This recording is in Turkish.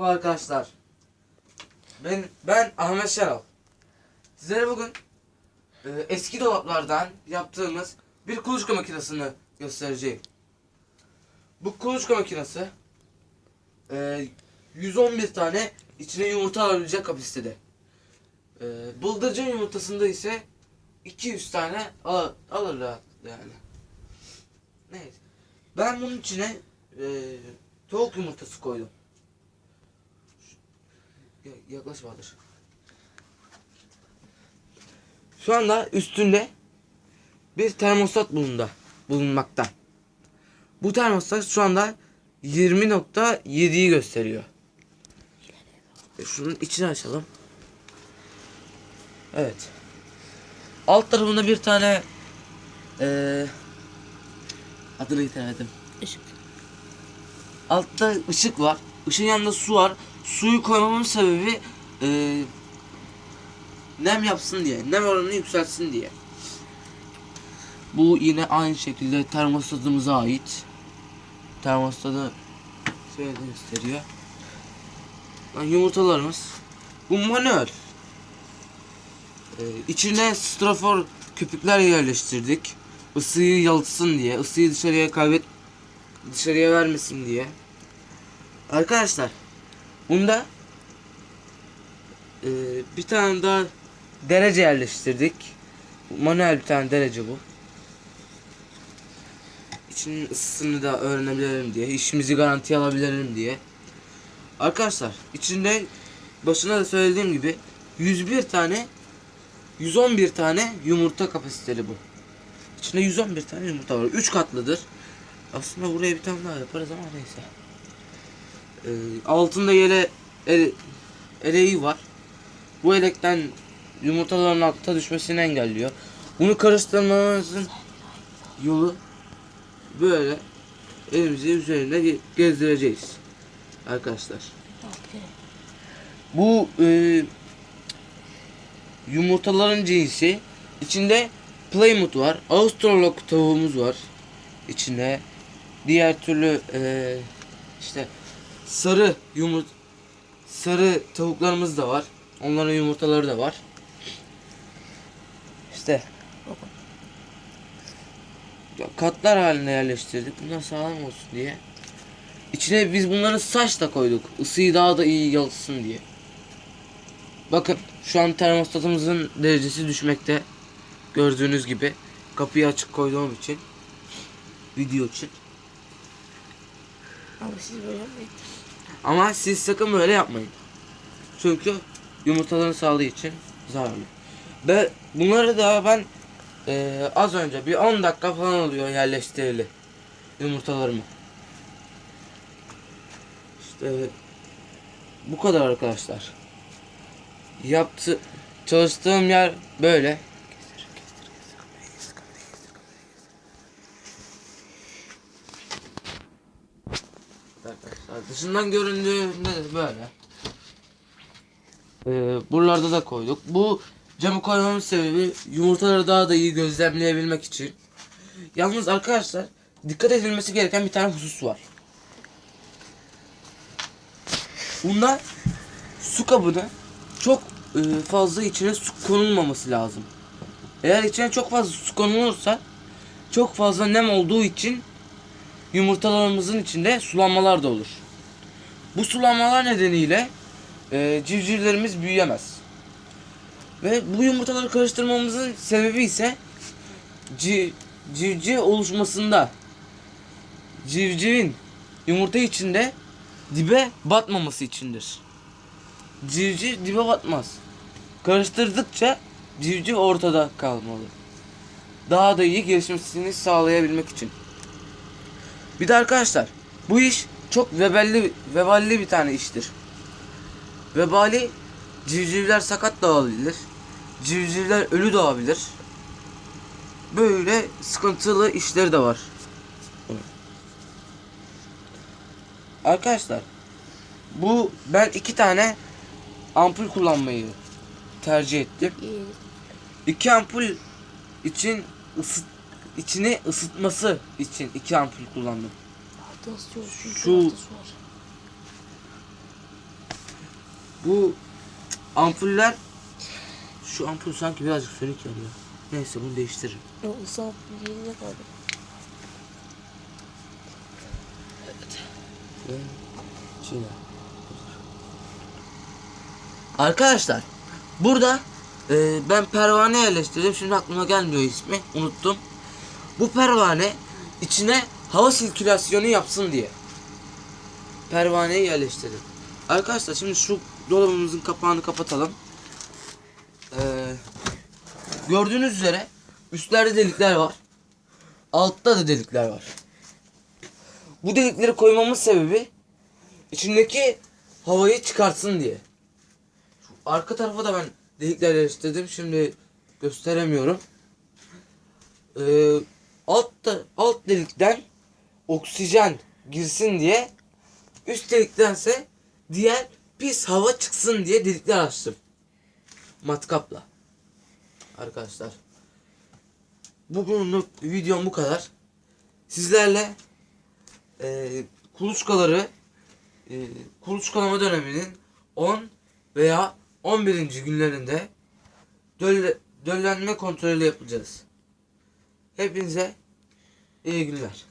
Merhaba arkadaşlar. Ben ben Ahmet Şaral. Sizlere bugün e, eski dolaplardan yaptığımız bir kuluçka makinesini göstereceğim. Bu kuluçka makinesi e, 111 tane içine yumurta alabilecek kapasitede. E, bıldırcın yumurtasında ise 200 tane al, alır rahat yani. Neyse. Ben bunun içine e, tavuk yumurtası koydum. Ya- Yaklaş Bahadır. Şu anda üstünde bir termostat bulunda, bulunmakta. Bu termostat şu anda 20.7'yi gösteriyor. E, Şunun içini açalım. Evet. Alt tarafında bir tane eee adını getiremedim. Işık. Altta ışık var. Işığın yanında su var. Suyu koymamın sebebi eee nem yapsın diye. Nem oranını yükseltsin diye. Bu yine aynı şekilde termostatımıza ait. Termostatı şöyle gösteriyor. Lan yumurtalarımız. Bu manuel. Ee, içine strafor köpükler yerleştirdik. Isıyı yalıtsın diye, ısıyı dışarıya kaybet dışarıya vermesin diye. Arkadaşlar, bunda e, bir tane daha derece yerleştirdik. Manuel bir tane derece bu. İçinin ısısını da öğrenebilirim diye, işimizi garantiye alabilirim diye. Arkadaşlar, içinde başına da söylediğim gibi 101 tane 111 tane yumurta kapasiteli bu. İçinde 111 tane yumurta var. 3 katlıdır. Aslında buraya bir tane daha yaparız ama neyse. Ee, altında yele ele, eleği var. Bu elekten yumurtaların altta düşmesini engelliyor. Bunu karıştırmamızın yolu böyle elimizi üzerinde ge- gezdireceğiz. Arkadaşlar. Bu e, yumurtaların cinsi içinde Plymouth var. Australok tavuğumuz var. içinde diğer türlü e, işte sarı yumurt sarı tavuklarımız da var. Onların yumurtaları da var. İşte katlar haline yerleştirdik. Bunlar sağlam olsun diye. İçine biz bunların saç da koyduk. Isıyı daha da iyi yalıtsın diye. Bakın şu an termostatımızın derecesi düşmekte. Gördüğünüz gibi. Kapıyı açık koyduğum için. Video için. Ama siz böyle yapmayın. Ama siz sakın böyle yapmayın. Çünkü yumurtaların sağlığı için zararlı. Ve bunları da ben eee, az önce bir 10 dakika falan oluyor yerleştirili yumurtalarımı. İşte bu kadar arkadaşlar. Yaptı çalıştığım yer böyle. Arkadaşlar dışından göründüğünde de böyle. Ee, buralarda da koyduk. Bu camı koymamın sebebi yumurtaları daha da iyi gözlemleyebilmek için. Yalnız arkadaşlar dikkat edilmesi gereken bir tane husus var. Bunda su kabını çok e, fazla içine su konulmaması lazım. Eğer içine çok fazla su konulursa çok fazla nem olduğu için yumurtalarımızın içinde sulanmalar da olur. Bu sulanmalar nedeniyle e, civcivlerimiz büyüyemez. Ve bu yumurtaları karıştırmamızın sebebi ise ci, civciv oluşmasında civcivin yumurta içinde dibe batmaması içindir. Civciv dibe batmaz. Karıştırdıkça civciv ortada kalmalı. Daha da iyi gelişmesini sağlayabilmek için. Bir de arkadaşlar bu iş çok veballi, veballi bir tane iştir. Vebali civcivler sakat doğabilir. Civcivler ölü doğabilir. Böyle sıkıntılı işleri de var. Arkadaşlar bu ben iki tane ampul kullanmayı tercih ettim. İki ampul için ısıt içini ısıtması için iki ampul kullandım. Çünkü Şu-. Bu ampuller şu ampul sanki birazcık sönük yanıyor. Neyse bunu değiştiririm. Yok yerine kaldı. Arkadaşlar burada e, ben pervane yerleştirdim. Şimdi aklıma gelmiyor ismi. Unuttum. Bu pervane içine hava sirkülasyonu yapsın diye. Pervaneyi yerleştirdim. Arkadaşlar şimdi şu dolabımızın kapağını kapatalım. Ee, gördüğünüz üzere üstlerde delikler var. Altta da delikler var. Bu delikleri koymamın sebebi içindeki havayı çıkartsın diye. Şu arka tarafa da ben delikler yerleştirdim. Şimdi gösteremiyorum. Ee, alt, alt delikten oksijen girsin diye üst deliktense diğer pis hava çıksın diye delikler açtım. Matkapla. Arkadaşlar. Bugünlük videom bu kadar. Sizlerle e, kuluçkaları e, kuluçkalama döneminin 10 veya 11. günlerinde dölle, döllenme kontrolü yapacağız. Hepinize iyi günler.